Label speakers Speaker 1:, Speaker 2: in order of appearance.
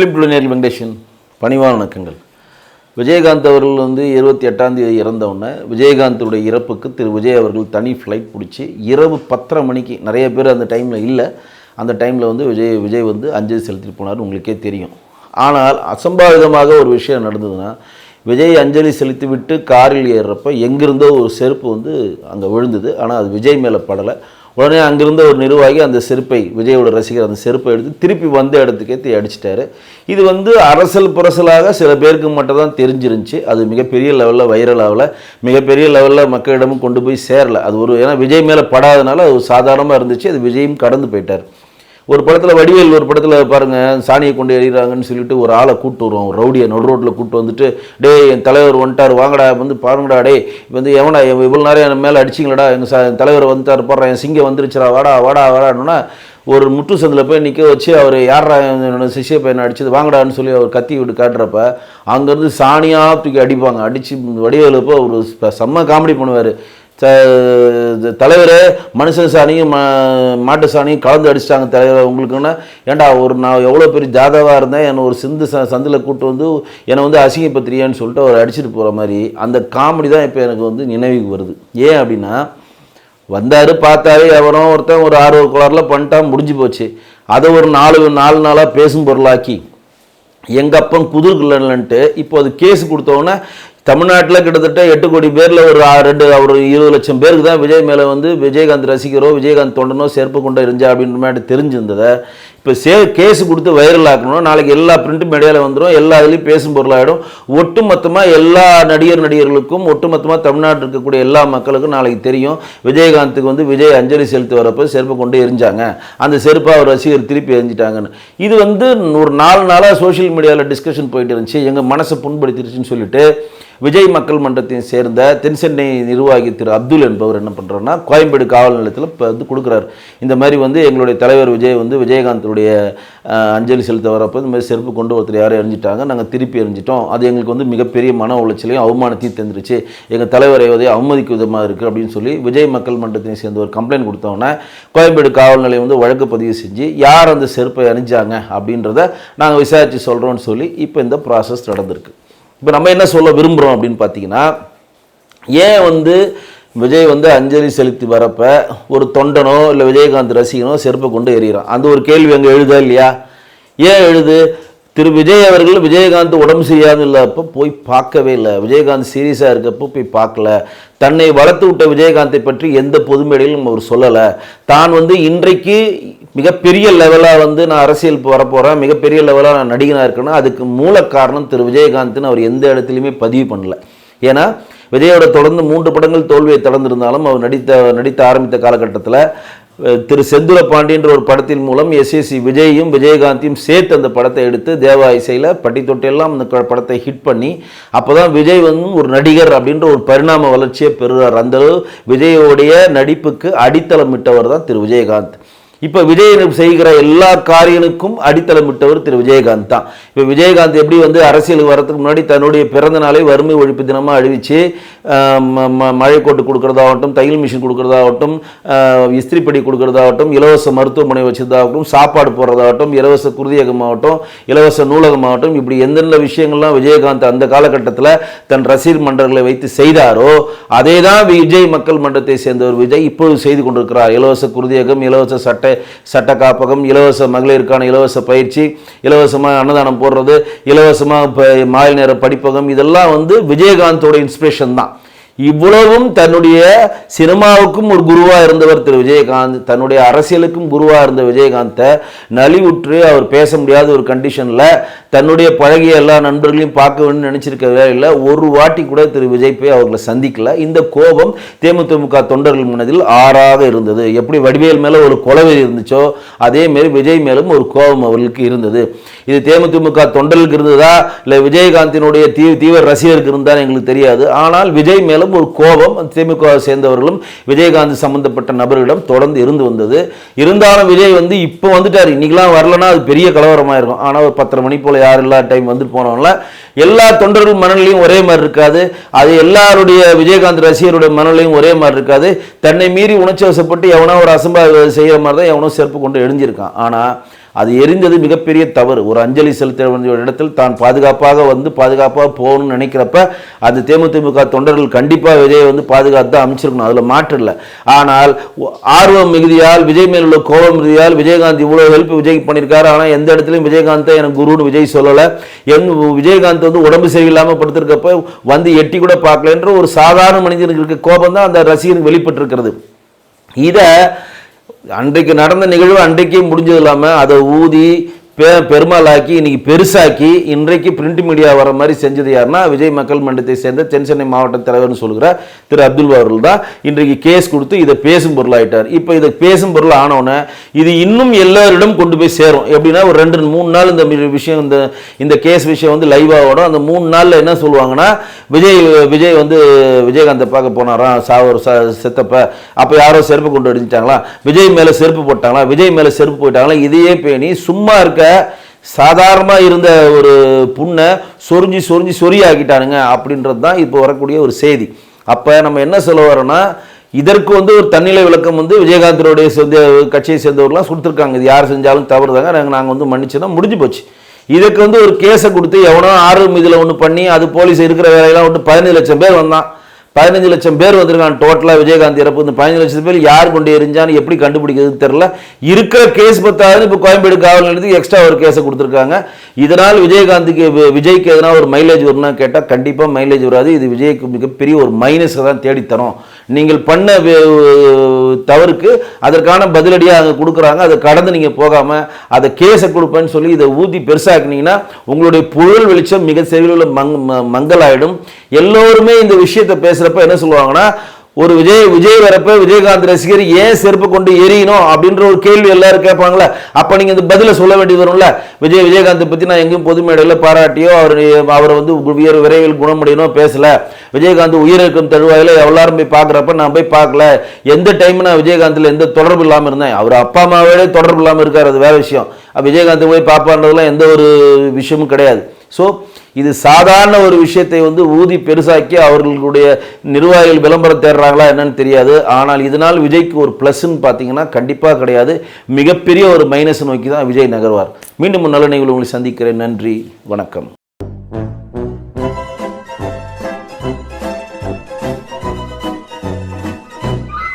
Speaker 1: Film டுடேனியல் Venkatesan பணிவான வணக்கங்கள் விஜயகாந்த் அவர்கள் வந்து இருபத்தி எட்டாம் தேதி இறந்தவுடனே விஜயகாந்தோடைய இறப்புக்கு திரு விஜய் அவர்கள் தனி ஃப்ளைட் பிடிச்சி இரவு பத்தரை மணிக்கு நிறைய பேர் அந்த டைமில் இல்லை. அந்த டைமில் வந்து விஜய் விஜய் வந்து அஞ்சலி செலுத்திட்டு போனார் உங்களுக்கே தெரியும். ஆனால் அசம்பாவிதமாக ஒரு விஷயம் நடந்ததுன்னா விஜய் அஞ்சலி செலுத்திவிட்டு காரில் ஏறுறப்ப எங்கிருந்தோ ஒரு செருப்பு வந்து அங்கே விழுந்தது. ஆனால் அது விஜய் மேலே படலை. உடனே அங்கிருந்த ஒரு நிர்வாகி அந்த செருப்பை விஜயோட ரசிகர் அந்த செருப்பை எடுத்து திருப்பி வந்த இடத்துக்கே தீ அடிச்சிட்டாரு. இது வந்து அரசல் புரசலாக சில பேருக்கு மட்டும் தான் தெரிஞ்சிருந்துச்சு. அது மிகப்பெரிய லெவலில் வைரல் ஆகல. மிகப்பெரிய லெவலில் மக்களிடமும் கொண்டு போய் சேரல. அது ஒரு ஏன்னா விஜய் மேலே படாதனால அது சாதாரணமாக இருந்துச்சு. அது விஜயும் கடந்து போயிட்டார். ஒரு படத்தில் வடிவேல் ஒரு படத்தில் பாருங்கள் சாணியை கொண்டு எறிகிறாங்கன்னு சொல்லிட்டு ஒரு ஆளை கூப்பிட்டு வருவோம். ரவுடியை நடு ரோட்டில் கூப்பிட்டு வந்துட்டு டே என் தலைவர் வந்துட்டார் வாங்கடா வந்து பாருங்கடா டேய் வந்து எவனா இவ்வளோ நேரம் என் மேலே அடிச்சிங்களடா எங்கள் சா என் தலைவர் வந்துட்டார் போடுறேன் என் சிங்கம் வந்துருச்சுடா வாடா வாடா வாடான்னா ஒரு முட்டு சந்தில் போய் நிற்க வச்சு அவர் யாரா என்னோட சிஷ்ய பையனை அடிச்சது வாங்கடான்னு சொல்லி அவர் கத்தி விட்டு காட்டுறப்ப அங்கேருந்து சாணியாக தூக்கி அடிப்பாங்க. அடித்து வடிவேலப்போ ஒரு செம்ம காமெடி பண்ணுவார். தலைவரே மனுஷன் சாணியும் மா- மாட்டு சாணியும் கலந்து அடிச்சிட்டாங்க தலைவர். உங்களுக்குன்னா ஏன்டா ஒரு நான் எவ்வளோ பெரிய ஜாதவாக இருந்தேன் என்னை ஒரு சிந்து ச சந்தில் கூட்டு வந்து என்னை வந்து அசிங்கப்பத்திரியான்னு சொல்லிட்டு அவர் அடிச்சிட்டு போகிற மாதிரி அந்த காமெடி தான் இப்போ எனக்கு வந்து நினைவுக்கு வருது. ஏன் அப்படின்னா வந்தார் பார்த்தாரு எவரோ ஒருத்தன் ஒரு ஆர்வ குளாரில் பண்ணிட்டா முடிஞ்சு போச்சு. அதை ஒரு நாலு நாலு நாளாக பேசும் பொருளாக்கி எங்கள் அப்பன் குதிர்கலன்ட்டு இப்போ அது கேஸ் கொடுத்தோன்னே தமிழ்நாட்டில் கிட்டத்தட்ட எட்டு கோடி பேரில் ஒரு ரெண்டு ஒரு இருபது லட்சம் பேருக்கு தான் விஜய் மேலே வந்து விஜயகாந்த் ரசிகரோ விஜயகாந்த் தொண்டனோ செருப்பு கொண்டு இருந்தா அப்படின்ற மாதிரி தெரிஞ்சிருந்ததை இப்போ சே கேஸ் கொடுத்து வைரல் ஆக்கணும் நாளைக்கு எல்லா பிரிண்ட் மீடியாவில் வந்துடும் எல்லா இதுலேயும் பேசும் பொருளாகிடும் ஒட்டுமொத்தமாக எல்லா நடிகர் நடிகர்களுக்கும் ஒட்டுமொத்தமாக தமிழ்நாட்டில் இருக்கக்கூடிய எல்லா மக்களுக்கும் நாளைக்கு தெரியும். விஜயகாந்துக்கு வந்து விஜய் அஞ்சலி செலுத்தி வரப்போ செருப்பை கொண்டு எரிஞ்சாங்க. அந்த செருப்பை அவர் ரசிகர் திருப்பி எரிஞ்சிட்டாங்கன்னு. இது வந்து ஒரு நாலு நாளாக சோஷியல் மீடியாவில் டிஸ்கஷன் போயிட்டு இருந்துச்சு. எங்கள் மனசை புண்படுத்திருச்சுன்னு சொல்லிட்டு விஜய் மக்கள் மன்றத்தையும் சேர்ந்த தென்சென்னை நிர்வாகி திரு அப்துல் என்பவர் என்ன பண்ணுறாருன்னா கோயம்பேடு காவல் நிலையத்தில் இப்போ வந்து கொடுக்குறாரு. இந்த மாதிரி வந்து எங்களுடைய தலைவர் விஜய் வந்து விஜயகாந்த் ஒருத்தருடைய அஞ்சலி செலுத்த வரப்போ இந்த மாதிரி செருப்பு கொண்டு ஒருத்தர் யாரும் எரிஞ்சிட்டாங்க நாங்கள் திருப்பி எரிஞ்சிட்டோம் அது எங்களுக்கு வந்து மிகப்பெரிய மன உளைச்சலையும் அவமானத்தையும் தந்துருச்சு. எங்கள் தலைவரை வந்து அவமதிக்கும் விதமாக இருக்குது அப்படின்னு சொல்லி விஜய் மக்கள் மன்றத்தினை சேர்ந்து ஒரு கம்ப்ளைண்ட் கொடுத்தோன்னே கோயம்பேடு காவல் நிலையம் வந்து வழக்கு பதிவு செஞ்சு யார் அந்த செருப்பை அணிஞ்சாங்க அப்படின்றத நாங்கள் விசாரித்து சொல்கிறோம்னு சொல்லி இப்போ இந்த ப்ராசஸ் நடந்திருக்கு. இப்போ நம்ம என்ன சொல்ல விரும்புகிறோம் அப்படின்னு பார்த்தீங்கன்னா ஏன் வந்து விஜய் வந்து அஞ்சலி செலுத்தி வரப்ப ஒரு தொண்டனோ இல்லை விஜயகாந்த் ரசிகனோ செருப்பை கொண்டு எறிகிறான். அந்த ஒரு கேள்வி அங்கே எழுதா இல்லையா? ஏன் எழுது? திரு விஜய் அவர்கள் விஜயகாந்த் உடம்பு செய்யாது இல்லாதப்போ போய் பார்க்கவே இல்லை. விஜயகாந்த் சீரியஸாக இருக்கப்போ போய் பார்க்கல. தன்னை வளர்த்து விட்ட விஜயகாந்தை பற்றி எந்த பொதுமேடையிலும் அவர் சொல்லலை. தான் வந்து இன்றைக்கு மிகப்பெரிய லெவலாக வந்து நான் அரசியல் வரப்போகிறேன் மிகப்பெரிய லெவலாக நான் நடிகனாக இருக்கேன்னா அதுக்கு மூல காரணம் திரு விஜயகாந்த்னு அவர் எந்த இடத்துலையுமே பதிவு பண்ணல. ஏன்னா விஜயோட தொடர்ந்து மூன்று படங்கள் தோல்வியை தொடர்ந்திருந்தாலும் அவர் நடித்த நடித்த ஆரம்பித்த காலகட்டத்தில் திரு செந்துர பாண்டியன்ற ஒரு படத்தின் மூலம் எஸ்எஸ்சி விஜயையும் விஜயகாந்தையும் சேர்த்து அந்த படத்தை எடுத்து தேவா இசையில் பட்டி தொட்டியெல்லாம் அந்த படத்தை ஹிட் பண்ணி அப்போ தான் விஜய் வந்து ஒரு நடிகர் அப்படின்ற ஒரு பரிணாம வளர்ச்சியை பெறுகிறார் அந்த அளவு விஜயோடைய நடிப்புக்கு அடித்தளமிட்டவர் தான் திரு விஜயகாந்த். இப்போ விஜய் செய்கிற எல்லா காரியனுக்கும் அடித்தளமிட்டவர் திரு விஜயகாந்த் தான். இப்போ விஜயகாந்த் எப்படி வந்து அரசியலுக்கு வரதுக்கு முன்னாடி தன்னுடைய பிறந்த நாளை வறுமை ஒழிப்பு தினமாக அறிவித்து மழை கோட்டு தையல் மிஷின் கொடுக்கறதாகட்டும் இஸ்திரிப்படி கொடுக்கறதாகட்டும் இலவச மருத்துவமனை வச்சதாகட்டும் சாப்பாடு போடுறதாகட்டும் இலவச குருதியகமாகட்டும் இலவச நூலகமாகட்டும் இப்படி எந்தெந்த விஷயங்கள்லாம் விஜயகாந்த் அந்த காலகட்டத்தில் தன் ரசிகர் மன்றங்களை வைத்து செய்தாரோ அதே தான் விஜய் மக்கள் மன்றத்தை சேர்ந்தவர் விஜய் இப்போது செய்து கொண்டிருக்கிறார். இலவச குருதியகம் இலவச சட்ட சட்ட காப்பகம் இலவச மகளிருக்கான இலவச பயிற்சி இலவசமாக அன்னதானம் போடுறது இலவசமாக மாலை நேர படிப்பகம் இதெல்லாம் வந்து விஜயகாந்தோட இன்ஸ்பிரேஷன் தான். இவ்வளவும் தன்னுடைய சினிமாவுக்கும் ஒரு குருவாக இருந்தவர் திரு விஜயகாந்த் தன்னுடைய அரசியலுக்கும் குருவாக இருந்த விஜயகாந்தை நலிவுற்று அவர் பேச முடியாத ஒரு கண்டிஷனில் தன்னுடைய பழகிய எல்லா நண்பர்களையும் பார்க்க வேணும்னு நினச்சிருக்க வேலையில் ஒரு வாட்டி கூட திரு விஜய் போய் அவர்களை சந்திக்கல. இந்த கோபம் தேமுதிமுக தொண்டர்கள் மனதில் ஆறாக இருந்தது. எப்படி வடிவேல் மேலே ஒரு கொலவை இருந்துச்சோ அதேமாரி விஜய் மேலும் ஒரு கோபம் அவர்களுக்கு இருந்தது. இது தேமுதிமுக தொண்டர்களுக்கு இருந்ததா? இல்லை விஜயகாந்தினுடைய தீ தீவிர ரசிகருக்கு இருந்தால் எங்களுக்கு தெரியாது. ஆனால் விஜய் மேலும் ஒரு கோபம். திமுக சேர்ந்தவர்களும் விஜயகாந்த் சம்பந்தப்பட்ட நபர்களிடம் தொடர்ந்து இருந்து வந்தது. இருந்தாலும் விஜய் வந்து இப்போ வந்துட்டார். இன்றைக்கெலாம் வரலன்னா அது பெரிய கலவரமாக இருக்கும் ஆனால் ஒரு பத்தரை மணி போல் யார் எல்லா டைம் வந்துட்டு போனவங்கள எல்லா தொண்டர்கள் மனநிலையும் ஒரே மாதிரி இருக்காது. அது எல்லாருடைய விஜயகாந்த் ரசிகருடைய மனநிலையும் ஒரே மாதிரி இருக்காது. தன்னை மீறி உணர்ச்சி வசப்பட்டு எவனோ ஒரு அசம்பாவிதம் செய்கிற மாதிரி தான் எவனோ செருப்பு கொண்டு எழுந்திருக்கான். ஆனால் அது எரிந்தது மிகப்பெரிய தவறு. ஒரு அஞ்சலி செலுத்த வேண்டிய ஒரு இடத்தில் தான் பாதுகாப்பாக வந்து பாதுகாப்பாக போகணும்னு நினைக்கிறப்ப அது தேமுதிமுக தொண்டர்கள் கண்டிப்பாக விஜயை வந்து பாதுகாத்து தான் அமைச்சிருக்கணும். அதில் மாற்று இல்லை. ஆனால் ஆர்வம் மிகுதியால் விஜய் மேல் உள்ள கோபம் மிகுதியால் விஜயகாந்த் இவ்வளோ ஹெல்ப் விஜய்க்கு பண்ணியிருக்காரு. ஆனால் எந்த இடத்துலையும் விஜயகாந்தை எனக்கு குருன்னு விஜய் சொல்லலை. என் விஜயகாந்த் வந்து உடம்பு சரியில்லாமல் படுத்திருக்கப்ப வந்து எட்டி கூட பார்க்கலன்ற ஒரு சாதாரண மனிதனுக்கு இருக்க கோபம் தான் அந்த ரசிகனுக்கு வெளிப்பட்டிருக்கிறது. இதை அன்றைக்கு நடந்த நிகழ்வு அன்றைக்கே முடிஞ்சது இல்லாமல் அதை ஊதி பெ பெருமாளாக்கி இன்னைக்கு பெருசாக்கி இன்றைக்கு பிரிண்ட் மீடியா வர மாதிரி செஞ்சது யாருன்னா விஜய் மக்கள் மன்றத்தை சேர்ந்த தென் சென்னை மாவட்ட தலைவர்னு சொல்கிற திரு அப்துல் அவர்கள் தான். இன்றைக்கு கேஸ் கொடுத்து இதை பேசும் பொருளாயிட்டார். இப்போ இதை பேசும் பொருள் ஆனோன்னே இது இன்னும் எல்லாரிடம் கொண்டு போய் சேரும். எப்படின்னா ஒரு ரெண்டு மூணு நாள் இந்த விஷயம் இந்த இந்த கேஸ் விஷயம் வந்து லைவாக ஓடும் அந்த மூணு நாளில் என்ன சொல்லுவாங்கன்னா விஜய் விஜய் வந்து விஜயகாந்தை பார்க்க போனாராம் சாவர் ச செத்தப்ப அப்போ யாரோ செருப்பு கொண்டு அடிஞ்சிட்டாங்களா? விஜய் மேலே செருப்பு போட்டாங்களா? விஜய் மேலே செருப்பு போயிட்டாங்களா? இதையே பேணி சும்மா இருக்க சாதாரணமாக இருந்த ஒரு புண்ணை சொரிஞ்சு சொரிஞ்சு சொரியாக்கிட்டானுங்க அப்படின்றது தான் இப்போ வரக்கூடிய ஒரு செய்தி. அப்போ நம்ம என்ன சொல்ல வரோன்னா இதற்கு வந்து ஒரு தன்னிலை விளக்கம் வந்து விஜயகாந்தருடைய சேர்ந்த கட்சியை சேர்ந்தவர்கள்லாம் கொடுத்துருக்காங்க. இது யார் செஞ்சாலும் தவறு தாங்க நாங்கள் நாங்கள் வந்து மன்னிச்சோன்னா முடிஞ்சு போச்சு. இதுக்கு வந்து ஒரு கேஸை கொடுத்து எவனோ ஆறு இதில் ஒன்று பண்ணி அது போலீஸ் இருக்கிற வேலையெல்லாம் ஒன்று பதினஞ்சு லட்சம் பேர் வந்தான். பதினஞ்சு லட்சம் பேர் வந்திருக்கான் டோட்டலாக விஜயகாந்த் இறப்பு இந்த பதினஞ்சு லட்சம் பேர் யார் கொண்டு எரிஞ்சான்னு எப்படி கண்டுபிடிக்கிறது தெரில இருக்கிற கேஸ் பத்தாவது இப்போ கோயம்பேடு காவல் நிலையத்துக்கு எக்ஸ்ட்ரா ஒரு கேஸை கொடுத்துருக்காங்க. இதனால் விஜயகாந்துக்கு விஜய்க்கு எதனா ஒரு மைலேஜ் வரும்னா கேட்டால் கண்டிப்பாக மைலேஜ் வராது. இது விஜய்க்கு மிகப்பெரிய ஒரு மைனஸை தான் தேடித்தரும். நீங்கள் பண்ண தவறுக்கு அதற்கான பதிலடியாக அங்கே கொடுக்குறாங்க. அதை கடந்து நீங்கள் போகாமல் அதை கேஸை கொடுப்பேன்னு சொல்லி இதை ஊதி பெருசாக்குனீங்கன்னா உங்களுடைய புகழ் வெளிச்சம் மிக செவிலில் மங் மங்கலாயிடும். எல்லோருமே இந்த விஷயத்தை பேசுகிறப்ப என்ன சொல்லுவாங்கன்னா ஒரு விஜய் விஜய் வரப்ப விஜயகாந்த் ரசிகர் ஏன் செருப்பு கொண்டு எரியணும் அப்படின்ற ஒரு கேள்வி எல்லாரும் கேட்பாங்களே அப்போ நீங்கள் இந்த பதிலை சொல்ல வேண்டியது வரும்ல? விஜய் விஜயகாந்தை பற்றி நான் எங்கேயும் பொது மேடையில் பாராட்டியோ அவர் அவரை வந்து உயர் விரைவில் குணமடையணும் பேசலை. விஜயகாந்த் உயிரிழக்கும் தழுவாயில் எல்லாரும் போய் பார்க்குறப்ப நான் போய் பார்க்கல எந்த டைம் நான் விஜயகாந்தில் எந்த தொடர்பு இல்லாமல் இருந்தேன்? அவர் அப்பா அம்மாவோட தொடர்பு இல்லாமல் இருக்கார் அது வேற விஷயம். விஜயகாந்த் போய் பார்ப்பான்றதுலாம் எந்த ஒரு விஷயமும் கிடையாது. ஸோ இது சாதாரண ஒரு விஷயத்தை வந்து ஊதி பெருசாக்கி அவர்களுடைய நிர்வாகிகள் விளம்பரம் தேடுறாங்களா என்னன்னு தெரியாது. ஆனால் இதனால் விஜய்க்கு ஒரு ப்ளஸ்ன்னு பார்த்தீங்கன்னா கண்டிப்பாக கிடையாது. மிகப்பெரிய ஒரு மைனஸ் நோக்கி தான் விஜய் நகர்வார். மீண்டும் நல்ல நிகழ்வு உங்களை சந்திக்கிறேன். நன்றி. வணக்கம்.